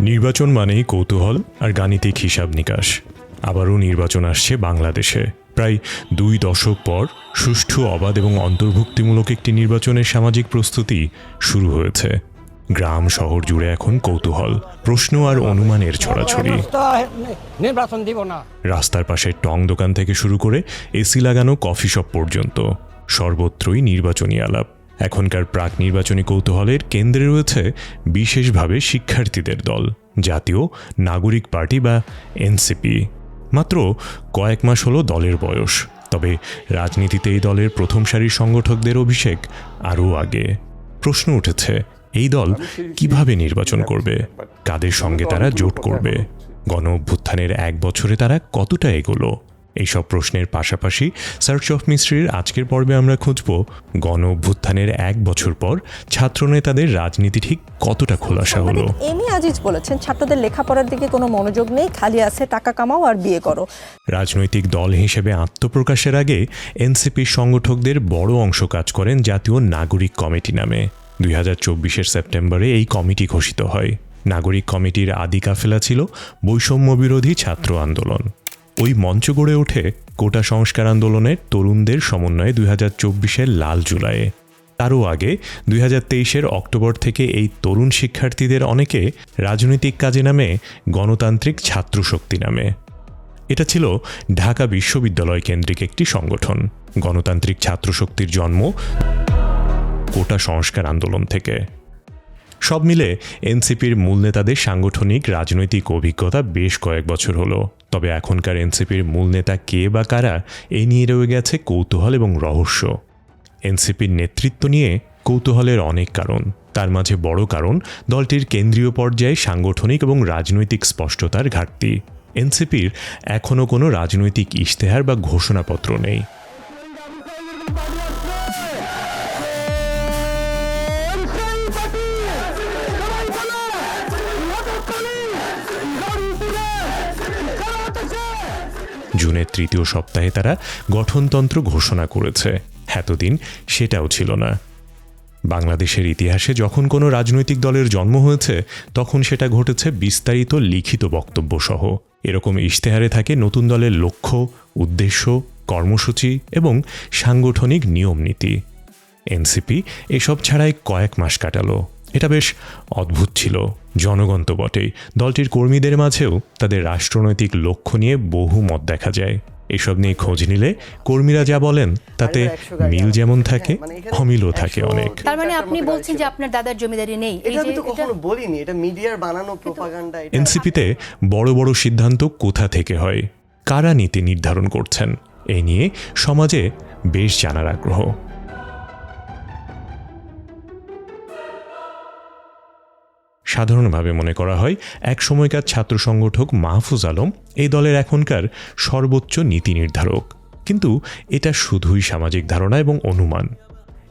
নির্বাচন মানেই কৌতূহল আর গাণিতিক হিসাব নিকাশ। আবারও নির্বাচন আসছে বাংলাদেশে। প্রায় দুই দশক পর সুষ্ঠু অবাধ এবং অন্তর্ভুক্তিমূলক একটি নির্বাচনের সামাজিক প্রস্তুতি শুরু হয়েছে। গ্রাম শহর জুড়ে এখন কৌতূহল প্রশ্ন আর অনুমানের ছড়াছড়ি। নির্বাচন দিব না। রাস্তার পাশে টং দোকান থেকে শুরু করে এসি লাগানো কফি শপ পর্যন্ত। সর্বত্রই নির্বাচনী আলাপ। এখনকার প্রাক নির্বাচনী কৌতূহলের কেন্দ্রে রয়েছে বিশেষভাবে শিক্ষার্থীদের দল, জাতীয় নাগরিক পার্টি বা এনসিপি। মাত্র কয়েক মাস হলো দলের বয়স, তবে রাজনীতিতে এই দলের প্রথম সারির সংগঠকদের অভিষেক আরও আগে। প্রশ্ন উঠেছে, এই দল কীভাবে নির্বাচন করবে? কাদের সঙ্গে তারা জোট করবে? গণ অভ্যুত্থানের এক বছরে তারা কতটা এগোলো? এইসব প্রশ্নের পাশাপাশি সার্চ অফ মিস্ট্রির আজকের পর্বে আমরা খুঁজব গণ অভ্যুত্থানের এক বছর পর ছাত্রনেতাদের রাজনীতি ঠিক কতটা খোলাসা হলো? এমি আজিজ বলেছেন ছাত্রদের লেখাপড়ার দিকে কোনো মনোযোগ নেই খালি আছে টাকা কামাও আর বিয়ে করো। রাজনৈতিক দল হিসেবে আত্মপ্রকাশের আগে এনসিপির সংগঠকদের বড় অংশ কাজ করেন জাতীয় নাগরিক কমিটি নামে। দুই হাজার চব্বিশের সেপ্টেম্বরে এই কমিটি ঘোষিত হয়। নাগরিক কমিটির আদি কাফেলা ছিল বৈষম্য বিরোধী ছাত্র আন্দোলন। ওই মঞ্চ গড়ে ওঠে কোটা সংস্কার আন্দোলনের তরুণদের সমন্বয়ে দুই হাজার চব্বিশের লাল জুলাইয়ে। তারও আগে দুই হাজার তেইশের অক্টোবর থেকে এই তরুণ শিক্ষার্থীদের অনেকে রাজনৈতিক কাজে নামে, গণতান্ত্রিক ছাত্র শক্তি নামে। এটা ছিল ঢাকা বিশ্ববিদ্যালয় কেন্দ্রিক একটি সংগঠন। গণতান্ত্রিক ছাত্র শক্তির জন্ম কোটা সংস্কার আন্দোলন থেকে। সব মিলে এনসিপির মূল নেতাদের সাংগঠনিক রাজনৈতিক অভিজ্ঞতা বেশ কয়েক বছর হলো। তবে এখনকার এনসিপির মূল নেতা কে বা কারা এই নিয়ে রয়ে গেছে কৌতূহল এবং রহস্য। এনসিপির নেতৃত্ব নিয়ে কৌতূহলের অনেক কারণ। তার মাঝে বড় কারণ, দলটির কেন্দ্রীয় পর্যায়ে সাংগঠনিক এবং রাজনৈতিক স্পষ্টতার ঘাটতি। এনসিপির এখনও কোনো রাজনৈতিক ইশতেহার বা ঘোষণাপত্র নেই। জুনের তৃতীয় সপ্তাহে তারা গঠনতন্ত্র ঘোষণা করেছে। এতদিন সেটাও ছিল না। বাংলাদেশের ইতিহাসে যখন কোনো রাজনৈতিক দলের জন্ম হয়েছে, তখন সেটা ঘটেছে বিস্তারিত লিখিত বক্তব্য সহ এরকম ইশতেহারে থাকে নতুন দলের লক্ষ্য, উদ্দেশ্য, কর্মসূচি এবং সাংগঠনিক নিয়ম নীতি এনসিপি এসব ছাড়াই কয়েক মাস কাটালো। এটা বেশ অদ্ভুত ছিল। জনগণ তো বটেই। দলটির কর্মীদের মাঝেও তাদের রাষ্ট্রনৈতিক লক্ষ্য নিয়ে বহু মত দেখা যায়। এসব নিয়ে খোঁজ নিলে কর্মীরা যা বলেন তাতে মিল যেমন থাকে অমিলও থাকে অনেক। তার মানে আপনি বলছেন যে আপনার দাদার জমিদারি নেই। এটা আমি তো কখনো বলিনি এটা মিডিয়ার বানানো প্রোপাগান্ডা এটা এনসিপিতে বড় বড় সিদ্ধান্ত কোথা থেকে হয়? কারা নীতি নির্ধারণ করছেন? এই নিয়ে সমাজে বেশ জানার আগ্রহ। সাধারণভাবে মনে করা হয়, এক সময়কার ছাত্র সংগঠক মাহফুজ আলম এই দলের এখনকার সর্বোচ্চ নীতি নির্ধারক। কিন্তু এটা শুধুই সামাজিক ধারণা এবং অনুমান।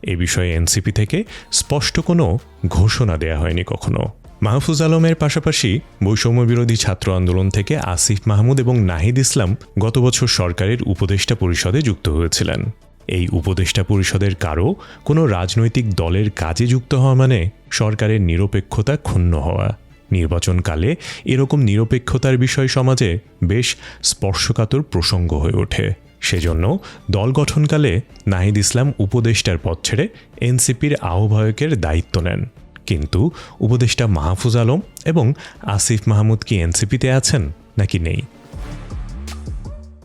এ বিষয়ে এনসিপি থেকে স্পষ্ট কোনো ঘোষণা দেয়া হয়নি কখনো। মাহফুজ আলমের পাশাপাশি বৈষম্য বিরোধী ছাত্র আন্দোলন থেকে আসিফ মাহমুদ এবং নাহিদ ইসলাম গত বছর সরকারের উপদেষ্টা পরিষদে যুক্ত হয়েছিলেন। এই উপদেষ্টা পরিষদের কারও কোনো রাজনৈতিক দলের কাজে যুক্ত হওয়া মানে সরকারের নিরপেক্ষতা ক্ষুণ্ণ হওয়া। নির্বাচনকালে এরকম নিরপেক্ষতার বিষয় সমাজে বেশ স্পর্শকাতর প্রসঙ্গ হয়ে ওঠে। সেজন্য দল গঠনকালে নাহিদ ইসলাম উপদেষ্টার পদ ছেড়ে এনসিপির আহ্বায়কের দায়িত্ব নেন। কিন্তু উপদেষ্টা মাহফুজ আলম এবং আসিফ মাহমুদ কি এনসিপিতে আছেন নাকি নেই?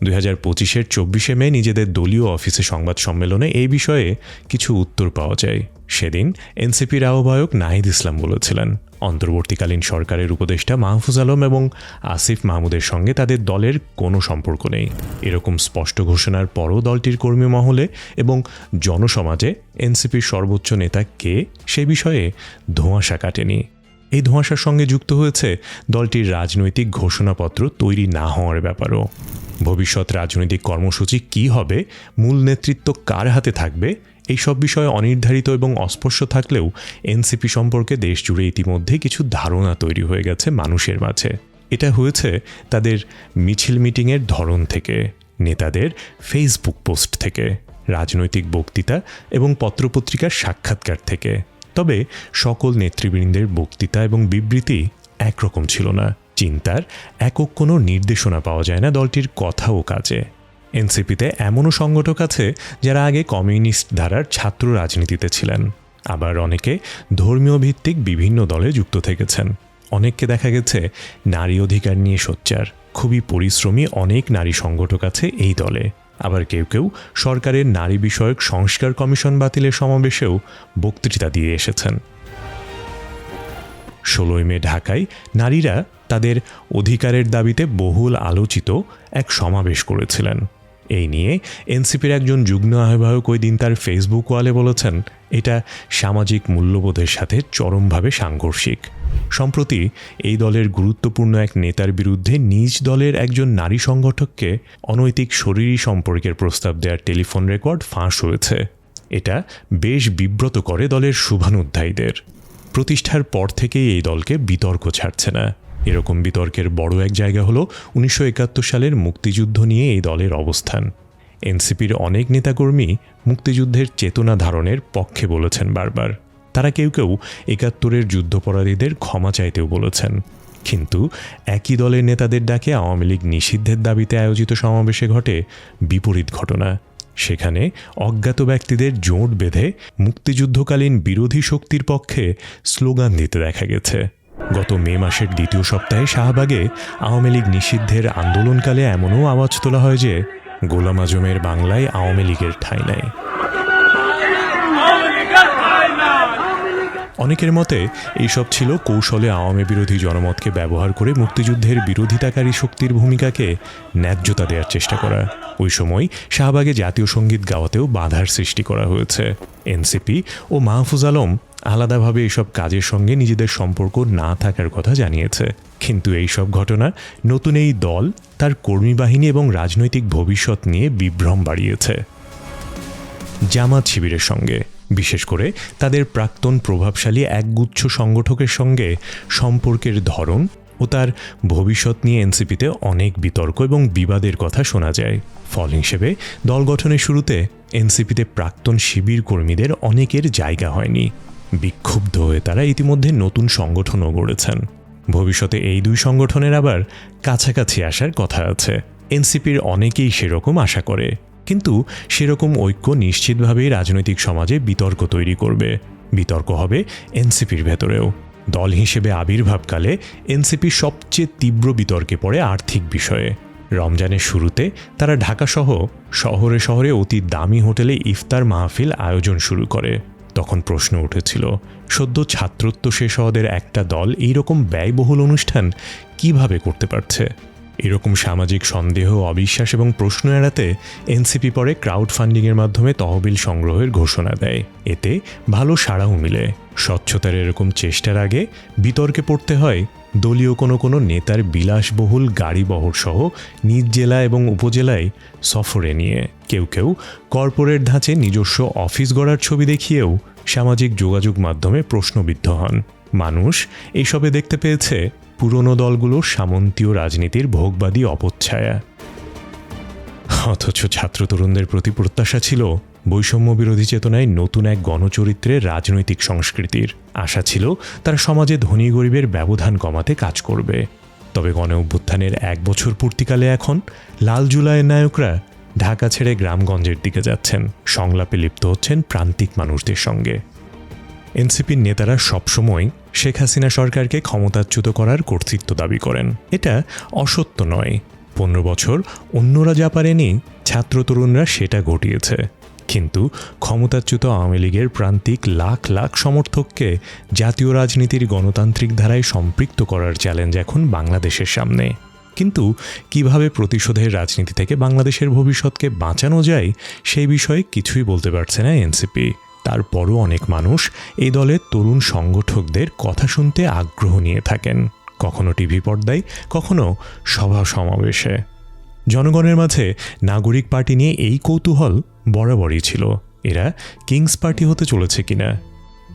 দুই হাজার পঁচিশের চব্বিশে মে নিজেদের দলীয় অফিসে সংবাদ সম্মেলনে এই বিষয়ে কিছু উত্তর পাওয়া যায়। সেদিন এনসিপির আহ্বায়ক নাহিদ ইসলাম বলেছিলেন, অন্তর্বর্তীকালীন সরকারের উপদেষ্টা মাহফুজ আলম এবং আসিফ মাহমুদের সঙ্গে তাদের দলের কোনো সম্পর্ক নেই। এরকম স্পষ্ট ঘোষণার পরও দলটির কর্মী মহলে এবং জনসমাজে এনসিপির সর্বোচ্চ নেতা কে সে বিষয়ে ধোঁয়াশা কাটেনি। এই ধোঁয়াশার সঙ্গে যুক্ত হয়েছে দলটির রাজনৈতিক ঘোষণাপত্র তৈরি না হওয়ার ব্যাপারও। ভবিষ্যৎ রাজনৈতিক কর্মসূচি কি হবে, মূল নেতৃত্ব কার হাতে থাকবে এই সব বিষয়ে অনির্ধারিত এবং অস্পষ্ট থাকলেও এনসিপি সম্পর্কে দেশ জুড়ে ইতিমধ্যে কিছু ধারণা তৈরি হয়ে গেছে মানুষের মাঝে। এটা হয়েছে তাদের মিছিল মিটিংয়ের ধরন থেকে, নেতাদের ফেসবুক পোস্ট থেকে, রাজনৈতিক বক্তৃতা এবং পত্রপত্রিকার সাক্ষাৎকার থেকে। তবে সকল নেতৃবৃন্দের বক্তৃতা এবং বিবৃতি একরকম ছিল না। চিন্তার একক কোনো নির্দেশনা পাওয়া যায় না দলটির কথা ও কাজে। এনসিপিতে এমনও সংগঠক আছে যারা আগে কমিউনিস্ট ধারার ছাত্র রাজনীতিতে ছিলেন। আবার অনেকে ধর্মীয় ভিত্তিক বিভিন্ন দলে যুক্ত থেকেছেন। অনেককে দেখা গেছে নারী অধিকার নিয়ে সোচ্চার। খুবই পরিশ্রমী অনেক নারী সংগঠক আছে এই দলে। আবার কেউ কেউ সরকারের নারী বিষয়ক সংস্কার কমিশন বাতিলের সমাবেশেও বক্তৃতা দিয়ে এসেছেন। ষোলোই মে ঢাকায় নারীরা তাদের অধিকারের দাবিতে বহুল আলোচিত এক সমাবেশ করেছিলেন। এই নিয়ে এনসিপির একজন যুগ্ম আহ্বায়ক ওই দিন তার ফেসবুক ওয়ালে বলেছেন, এটা সামাজিক মূল্যবোধের সাথে চরমভাবে সাংঘর্ষিক। সম্প্রতি এই দলের গুরুত্বপূর্ণ এক নেতার বিরুদ্ধে নিজ দলের একজন নারী সংগঠককে অনৈতিক শরীরী সম্পর্কের প্রস্তাব দেওয়ার টেলিফোন রেকর্ড ফাঁস হয়েছে। এটা বেশ বিব্রত করে দলের শুভানুধ্যায়ীদের। প্রতিষ্ঠার পর থেকেই এই দলকে বিতর্ক ছাড়ছে না। এরকম বিতর্কের বড় এক জায়গা হলো উনিশশো একাত্তর সালের মুক্তিযুদ্ধ নিয়ে এই দলের অবস্থান। এনসিপির অনেক নেতাকর্মী মুক্তিযুদ্ধের চেতনা ধারণের পক্ষে বলেছেন বারবার। তারা কেউ কেউ একাত্তরের যুদ্ধপরাধীদের ক্ষমা চাইতেও বলেছেন। কিন্তু একই দলের নেতাদের ডাকে আওয়ামী লীগ নিষিদ্ধের দাবিতে আয়োজিত সমাবেশে ঘটে বিপরীত ঘটনা। সেখানে অজ্ঞাত ব্যক্তিদের জোট বেঁধে মুক্তিযুদ্ধকালীন বিরোধী শক্তির পক্ষে স্লোগান দিতে দেখা গেছে। গত মে মাসের দ্বিতীয় সপ্তাহে শাহবাগে আওয়ামী লীগ নিষিদ্ধের আন্দোলনকালে এমনও আওয়াজ তোলা হয় যে গোলাম আজমের বাংলায় আওয়ামী লীগের ঠাঁই নেয় অনেকের মতে, এইসব ছিল কৌশলে আওয়ামী বিরোধী জনমতকে ব্যবহার করে মুক্তিযুদ্ধের বিরোধিতাকারী শক্তির ভূমিকাকে ন্যায্যতা দেওয়ার চেষ্টা করা। ওই সময় শাহবাগে জাতীয় সংগীত গাওয়াতেও বাধার সৃষ্টি করা হয়েছে। এনসিপি ও মাহফুজ আলম আলাদাভাবে এসব কাজের সঙ্গে নিজেদের সম্পর্ক না থাকার কথা জানিয়েছে। কিন্তু এই সব ঘটনা নতুন এই দল, তার কর্মী বাহিনী এবং রাজনৈতিক ভবিষ্যৎ নিয়ে বিভ্রম বাড়িয়েছে। জামাত শিবিরের সঙ্গে বিশেষ করে তাদের প্রাক্তন প্রভাবশালী একগুচ্ছ সংগঠকের সঙ্গে সম্পর্কের ধরন ও তার ভবিষ্যৎ নিয়ে এনসিপিতে অনেক বিতর্ক এবং বিবাদের কথা শোনা যায়। ফল হিসেবে, দল গঠনের শুরুতে এনসিপিতে প্রাক্তন শিবির কর্মীদের অনেকের জায়গা হয়নি। বিক্ষুব্ধ হয়ে তারা ইতিমধ্যে নতুন সংগঠনও গড়েছেন। ভবিষ্যতে এই দুই সংগঠনের আবার কাছাকাছি আসার কথা আছে। এনসিপির অনেকেই সেরকম আশা করে। কিন্তু সেরকম ঐক্য নিশ্চিতভাবেই রাজনৈতিক সমাজে বিতর্ক তৈরি করবে। বিতর্ক হবে এনসিপির ভেতরেও। দল হিসেবে আবির্ভাবকালে এনসিপি সবচেয়ে তীব্র বিতর্কে পড়ে আর্থিক বিষয়ে। রমজানের শুরুতে তারা ঢাকাসহ শহরে শহরে অতি দামি হোটেলে ইফতার মাহফিল আয়োজন শুরু করে। তখন প্রশ্ন উঠেছিল, সদ্য ছাত্রত্ব শেষ হওয়াদের একটা দল এইরকম ব্যয়বহুল অনুষ্ঠান কীভাবে করতে পারছে? এরকম সামাজিক সন্দেহ, অবিশ্বাস এবং প্রশ্ন এড়াতে এনসিপি পরে ক্রাউড ফান্ডিংয়ের মাধ্যমে তহবিল সংগ্রহের ঘোষণা দেয়। এতে ভালো সাড়াও মিলে। স্বচ্ছতার এরকম চেষ্টার আগে বিতর্কে পড়তে হয়, দলীয় কোনো কোনো নেতার বিলাসবহুল গাড়ি বহর সহ নিজ জেলা এবং উপজেলায় সফরে নিয়ে। কেউ কেউ কর্পোরেট ধাঁচে নিজস্ব অফিস গড়ার ছবি দেখিয়েও সামাজিক যোগাযোগ মাধ্যমে প্রশ্নবিদ্ধ হন। মানুষ এইসবে দেখতে পেয়েছে পুরনো দলগুলোর সামন্তীয় রাজনীতির ভোগবাদী অপচ্ছায়া। অথচ ছাত্র তরুণদের প্রতি প্রত্যাশা ছিল বৈষম্য বিরোধী চেতনায় নতুন এক গণচরিত্রের রাজনৈতিক সংস্কৃতির। আশা ছিল তারা সমাজে ধনী গরিবের ব্যবধান কমাতে কাজ করবে। তবে গণ অভ্যুত্থানের এক বছর পূর্তিকালে এখন লাল জুলাইয়ের নায়করা ঢাকা ছেড়ে গ্রামগঞ্জের দিকে যাচ্ছেন। সংলাপে লিপ্ত হচ্ছেন প্রান্তিক মানুষদের সঙ্গে। এনসিপির নেতারা সবসময় শেখ হাসিনা সরকারকে ক্ষমতাচ্যুত করার কর্তৃত্ব দাবি করেন। এটা অসত্য নয়। পনেরো বছর অন্যরা যা পারেনি ছাত্র তরুণরা সেটা ঘটিয়েছে। কিন্তু ক্ষমতাচ্যুত আওয়ামী লীগের প্রান্তিক লাখ লাখ সমর্থককে জাতীয় রাজনীতির গণতান্ত্রিক ধারায় সম্পৃক্ত করার চ্যালেঞ্জ এখন বাংলাদেশের সামনে। কিন্তু কীভাবে প্রতিশোধের রাজনীতি থেকে বাংলাদেশের ভবিষ্যৎকে বাঁচানো যায়, সেই বিষয়ে কিছুই বলতে পারছে না এনসিপি। তারপরও অনেক মানুষ এই দলের তরুণ সংগঠকদের কথা শুনতে আগ্রহ নিয়ে থাকেন। কখনো টিভি পর্দায়, কখনো সভা সমাবেশে। জনগণের মাঝে নাগরিক পার্টি নিয়ে এই কৌতূহল বরাবরই ছিল। এরা কিংস পার্টি হতে চলেছে কিনা?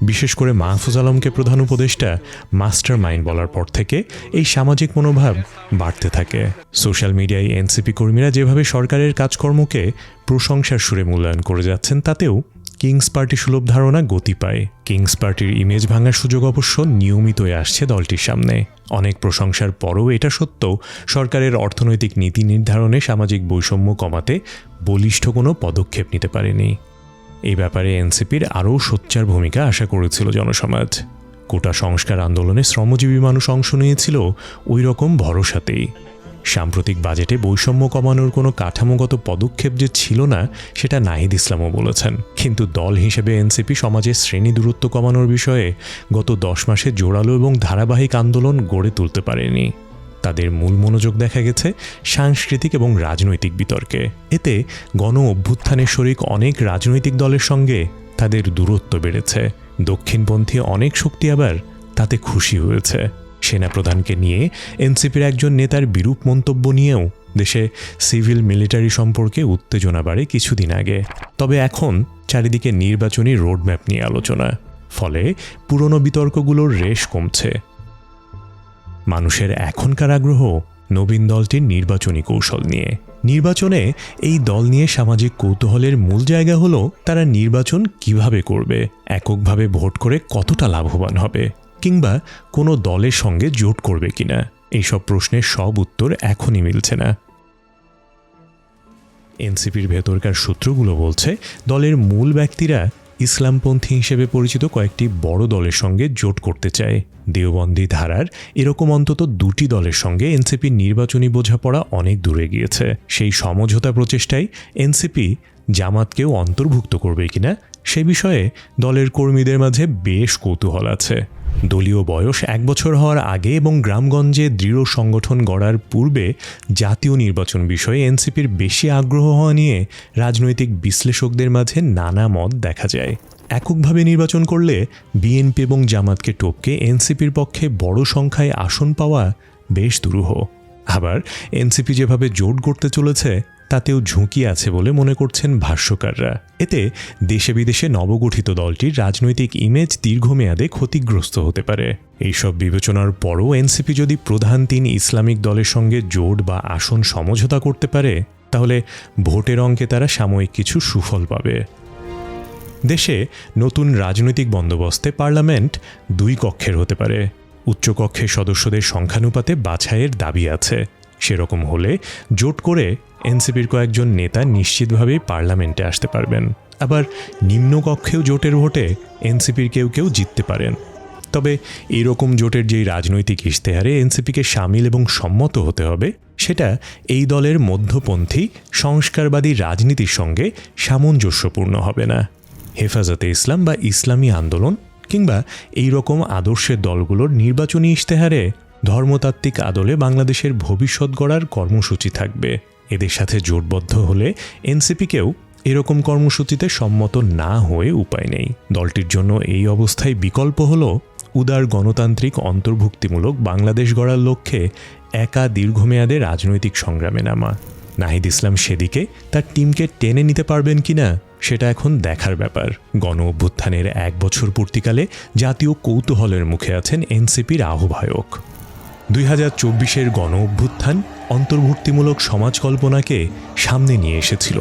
বিশেষ করে মাহফুজ আলমকে প্রধান উপদেষ্টা মাস্টার মাইন্ড বলার পর থেকে এই সামাজিক মনোভাব বাড়তে থাকে। সোশ্যাল মিডিয়ায় এনসিপি কর্মীরা যেভাবে সরকারের কাজকর্মকে প্রশংসার সুরে মূল্যায়ন করে যাচ্ছেন, তাতেও কিংস পার্টি সুলভ ধারণা গতি পায়। কিংস পার্টির ইমেজ ভাঙার সুযোগ অবশ্য নিয়মিতই আসছে দলটির সামনে। অনেক প্রশংসার পরও এটা সত্ত্বেও সরকারের অর্থনৈতিক নীতি নির্ধারণে সামাজিক বৈষম্য কমাতে বলিষ্ঠ কোনো পদক্ষেপ নিতে পারেনি। এই ব্যাপারে এনসিপির আরও সোচ্চার ভূমিকা আশা করেছিল জনসমাজ। কোটা সংস্কার আন্দোলনে শ্রমজীবী মানুষ অংশ নিয়েছিল ওই রকম ভরসাতেই। সাম্প্রতিক বাজেটে বৈষম্য কমানোর কোনো কাঠামোগত পদক্ষেপ যে ছিল না, সেটা নাহিদ ইসলামও বলেছেন। কিন্তু দল হিসেবে এনসিপি সমাজের শ্রেণি দূরত্ব কমানোর বিষয়ে গত দশ মাসে জোরালো এবং ধারাবাহিক আন্দোলন গড়ে তুলতে পারেনি। তাদের মূল মনোযোগ দেখা গেছে সাংস্কৃতিক এবং রাজনৈতিক বিতর্কে। এতে গণ অভ্যুত্থানের শরিক অনেক রাজনৈতিক দলের সঙ্গে তাদের দূরত্ব বেড়েছে। দক্ষিণপন্থী অনেক শক্তি আবার তাতে খুশি হয়েছে। সেনাপ্রধানকে নিয়ে এনসিপির একজন নেতার বিরূপ মন্তব্য নিয়েও দেশে সিভিল মিলিটারি সম্পর্কে উত্তেজনা বাড়ে কিছুদিন আগে। তবে এখন চারিদিকে নির্বাচনী রোডম্যাপ নিয়ে আলোচনা, ফলে পুরনো বিতর্কগুলোর রেশ কমছে। মানুষের এখনকার আগ্রহ নবীন দলটির নির্বাচনী কৌশল নিয়ে। নির্বাচনে এই দল নিয়ে সামাজিক কৌতূহলের মূল জায়গা হলো তারা নির্বাচন কীভাবে করবে, এককভাবে ভোট করে কতটা লাভবান হবে। কিংবা কোনো দলের সঙ্গে জোট করবে কিনা? এইসব প্রশ্নের সব উত্তর এখনই মিলছে না। এনসিপির ভেতরকার সূত্রগুলো বলছে, দলের মূল ব্যক্তিরা ইসলামপন্থী হিসেবে পরিচিত কয়েকটি বড় দলের সঙ্গে জোট করতে চায়। দেওবন্দি ধারার এরকম অন্তত দুটি দলের সঙ্গে এনসিপির নির্বাচনী বোঝাপড়া অনেক দূরে গিয়েছে। সেই সমঝোতা প্রচেষ্টায় এনসিপি জামাতকেও অন্তর্ভুক্ত করবে কিনা, সে বিষয়ে দলের কর্মীদের মাঝে বেশ কৌতূহল আছে। দলীয় বয়স এক বছর হওয়ার আগে এবং গ্রামগঞ্জে দৃঢ় সংগঠন গড়ার পূর্বে জাতীয় নির্বাচন বিষয়ে এনসিপির বেশি আগ্রহ হওয়া নিয়ে রাজনৈতিক বিশ্লেষকদের মাঝে নানা মত দেখা যায়। এককভাবে নির্বাচন করলে বিএনপি এবং জামাতকে টপকে এনসিপির পক্ষে বড় সংখ্যায় আসন পাওয়া বেশ দুরূহ। আবার এনসিপি যেভাবে জোট গড়তে চলেছে তাতেও ঝুঁকি আছে বলে মনে করছেন ভাষ্যকাররা। এতে দেশে বিদেশে নবগঠিত দলটির রাজনৈতিক ইমেজ দীর্ঘমেয়াদে ক্ষতিগ্রস্ত হতে পারে। এইসব বিবেচনার পরও এনসিপি যদি প্রধান তিন ইসলামিক দলের সঙ্গে জোট বা আসন সমঝোতা করতে পারে, তাহলে ভোটের অঙ্কে তারা সাময়িক কিছু সুফল পাবে। দেশে নতুন রাজনৈতিক বন্দোবস্তে পার্লামেন্ট দুই কক্ষের হতে পারে। উচ্চকক্ষের সদস্যদের সংখ্যানুপাতে বাছাইয়ের দাবি আছে। সেরকম হলে জোট করে এনসিপির কয়েকজন নেতা নিশ্চিতভাবেই পার্লামেন্টে আসতে পারবেন। আবার নিম্নকক্ষেও জোটের ভোটে এনসিপির কেউ কেউ জিততে পারেন। তবে এইরকম জোটের যেই রাজনৈতিক ইশতেহারে এনসিপিকে সামিল এবং সম্মত হতে হবে, সেটা এই দলের মধ্যপন্থী সংস্কারবাদী রাজনীতির সঙ্গে সামঞ্জস্যপূর্ণ হবে না। হেফাজতে ইসলাম বা ইসলামী আন্দোলন কিংবা এই রকম আদর্শের দলগুলোর নির্বাচনী ইশতেহারে ধর্মতাত্ত্বিক আদলে বাংলাদেশের ভবিষ্যৎ গড়ার কর্মসূচি থাকবে। এদের সাথে জোটবদ্ধ হলে এনসিপিকেও এরকম কর্মসূচিতে সম্মত না হয়ে উপায় নেই। দলটির জন্য এই অবস্থায় বিকল্প হল উদার গণতান্ত্রিক অন্তর্ভুক্তিমূলক বাংলাদেশ গড়ার লক্ষ্যে একা দীর্ঘমেয়াদে রাজনৈতিক সংগ্রামে নামা। নাহিদ ইসলাম সেদিকে তার টিমকে টেনে নিতে পারবেন কিনা, সেটা এখন দেখার ব্যাপার। গণ অভ্যুত্থানের এক বছর পূর্তিকালে জাতীয় কৌতূহলের মুখে আছেন এনসিপির আহ্বায়ক। দুই হাজার চব্বিশের গণ অভ্যুত্থান অন্তর্ভুক্তিমূলক সমাজ কল্পনাকে সামনে নিয়ে এসেছিল।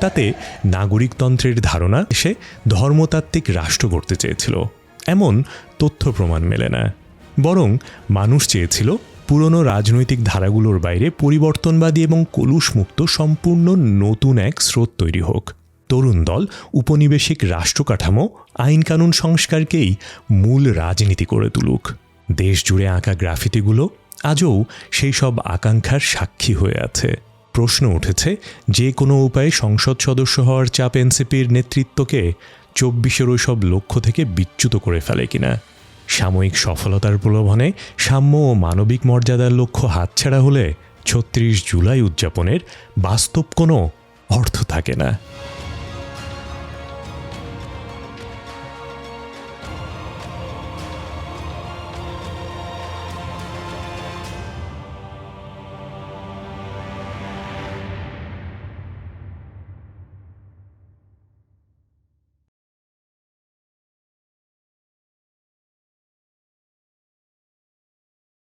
তাতে নাগরিকতন্ত্রের ধারণা এসে ধর্মতাত্ত্বিক রাষ্ট্র গড়তে চেয়েছিল। এমন তথ্য প্রমাণ মেলে না। বরং মানুষ চেয়েছিল পুরনো রাজনৈতিক ধারাগুলোর বাইরে পরিবর্তনবাদী এবং কলুষমুক্ত সম্পূর্ণ নতুন এক স্রোত তৈরি হোক। তরুণ দল উপনিবেশিক রাষ্ট্রকাঠামো, আইনকানুন সংস্কারকেই মূল রাজনীতি করে তুলুক। দেশ জুড়ে আঁকা গ্রাফিতিগুলো আজও সেই সব আকাঙ্ক্ষার সাক্ষী হয়ে আছে। প্রশ্ন উঠেছে, যে কোনো উপায়ে সংসদ সদস্য হওয়ার চাপ এনসিপির নেতৃত্বকে চব্বিশের ওই সব লক্ষ্য থেকে বিচ্যুত করে ফেলে কিনা? সাময়িক সফলতার প্রলোভনে সাম্য ও মানবিক মর্যাদার লক্ষ্য হাতছাড়া হলে ছত্রিশ জুলাই উদযাপনের বাস্তব কোনো অর্থ থাকে না।